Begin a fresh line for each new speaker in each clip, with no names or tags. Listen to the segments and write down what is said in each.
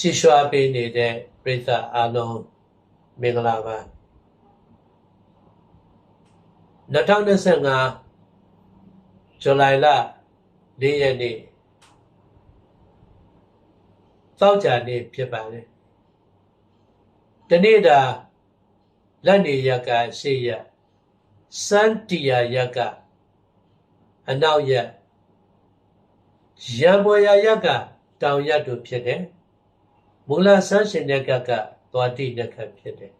ကြည်ရွှာပေးနေတဲ့ပရိသတ်အားလုံးမင်္ဂလာပါ2025ဇူလိုင်လ၄ရက်နေ့သောကြာနေ့ဖြစ်ပါတယ်တနေ့တာလက်နေရက်ကရှေ့ရက်စန်တီယာရက်ကအနောက်ရက်ရံပေါ်ရရက်ကတောင်ရက်တို့ဖြစ်တယ် မူလဆန်းရှင်တဲ့ကကသွားတိနခတ်ဖြစ်တယ်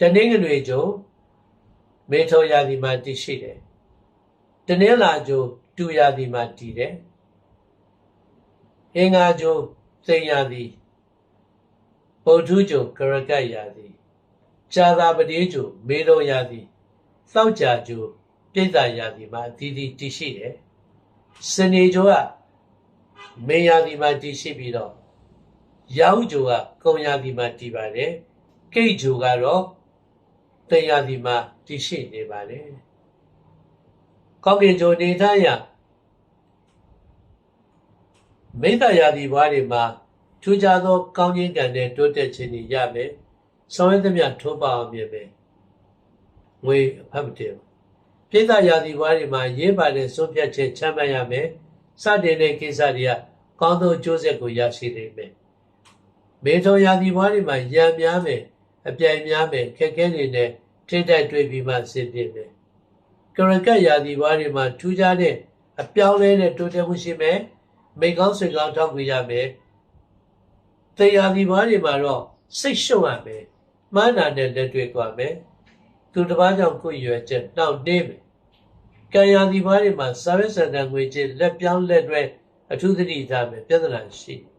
တနင်္ဂနွေကျုံမေထောရာဒီမှာတည်ရှိတယ်တနင်္လာကျုံတူရာဒီမှာတည်တယ်အင်္ဂါကျုံသိညာဒီဗုဒ္ဓကျုံကရကတ်ရာဒီဇာသာပတိကျုံမေတော်ရာဒီစောက်ကြကျုံပြိဿရာဒီမှာအသီးသီးတည်ရှိတယ်စနေကျုံကမေရာဒီမှာတည်ရှိပြီးတော့ ရောက်ဂျိုကကုံရာဒီမှာတည်ပါတယ်ကိတ်ဂျိုကတော့တေရာဒီမှာတည်ရှိနေပါတယ်ကောင်းကင်ဂျိုနေထားရမိတ္တရာဒီဘွားတွေမှာထူးခြားသော ကောင်းခြင်းကံနဲ့တိုးတက်ခြင်းတွေရမယ်ဆောင်ရွက်သမျှထွန်းပါအောင်မြင်မယ်ငွေအဖတ်မတည်ဘူးပြိဿရာဒီဘွားတွေမှာရေးပါတဲ့ဆုံးဖြတ်ချက်ချမှတ်ရမယ်စတင်တဲ့ကိစ္စတွေကကောင်းသောအကျိုးဆက်ကိုရရှိနိုင်မယ် မေထောရာသီဘွားတွေမှာရံများမယ်အပြိုင်များမယ်ခက်ခဲတွေနဲ့ထိတိုက်တွေ့ပြီးမှဆင်ပြေမယ်ကရကတ်ရာသီဘွားတွေမှာထူးခြားတဲ့အပြောင်းလဲတဲ့တိုးတက်မှုရှိမယ်မိကောင်းဆွေကောင်းထောက်ပြရမယ်တေရာသီဘွားတွေမှာတော့စိတ်ရှုပ်ရမယ်မှားနာနဲ့လက်တွေ့သွားမယ်သူတစ်ပါးကြောင့်ကိုယ်ရွယ်ချက်နှောင့်နှေးမယ်ကံရာသီဘွားတွေမှာစာရွက်စံတန်ငွေချင်းလက်ပြောင်းလက်တွဲအထူးသတိထားမယ်ပြဿနာရှိတယ်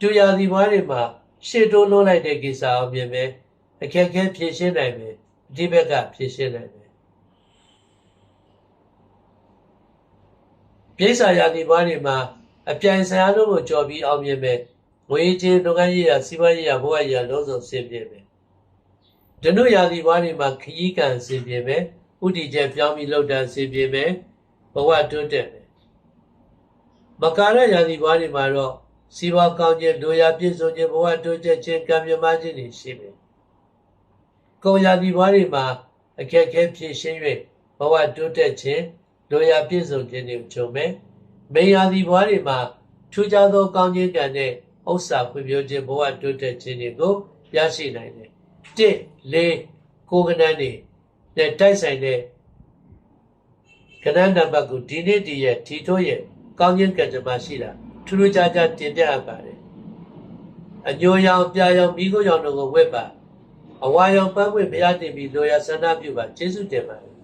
တူရာသီဘွားတွေမှာရှေ့တိုးလွှတ်လိုက်တဲ့ကိစ္စအောင်မြင်မယ်အခက်အခဲဖြေရှင်းနိုင်မယ်ဒီဘက်ကဖြေရှင်းနိုင်မယ်ပြည်စာရာသီဘွားတွေမှာအပြိုင်ဆိုင်အားလုံးကိုကြော်ပြီးအောင်မြင်မယ်ငွေချင်းလုပ်ငန်းရေးရာစီးပွားရေးရာဘဝရေးရာလုံးစုံဆင်ပြေမယ်ဒနုရာသီဘွားတွေမှာခရီးကံဆင်ပြေမယ်ဥတီချက်ပြောင်းပြီးလောက်တာဆင်ပြေမယ်ဘဝတိုးတက်မယ်မကာရရာသီဘွားတွေမှာတော့ စီးပွားကောင်းခြင်းလူရာပြည့်စုံခြင်းဘဝတိုးတက်ခြင်းကံမြမခြင်းတွေရှိမယ်။ကိုယ်ရာဒီဘွားတွေမှာအခက်အခဲဖြည့်ရှင်း၍ဘဝတိုးတက်ခြင်းလူရာပြည့်စုံခြင်းတွေကြုံမယ်။မေရာဒီဘွားတွေမှာထူးခြားသောကောင်းခြင်းကံနဲ့ဥစ္စာဖွံ့ဖြိုးခြင်းဘဝတိုးတက်ခြင်းတွေကိုရရှိနိုင်တယ်။တစ်လေးကိုကနန်းတွေနဲ့တိုက်ဆိုင်တဲ့ကဏ္ဍနံပါတ်ကိုဒီနေ့တည်းရဲ့ထီထိုးရဲ့ကောင်းခြင်းကံကြမ္မာရှိတာ။ ထူးထူးခြားခြားတင်ပြရပါတယ်အညိုရောင်ပြာရောင်မိခိုးရောင်တို့ကိုဝက်ပါအဝါရောင်ပန်းပွင့်ဘုရားတင်ပြီးလိုရာဆန္ဒပြုပါကျေးဇူးတင်ပါတယ်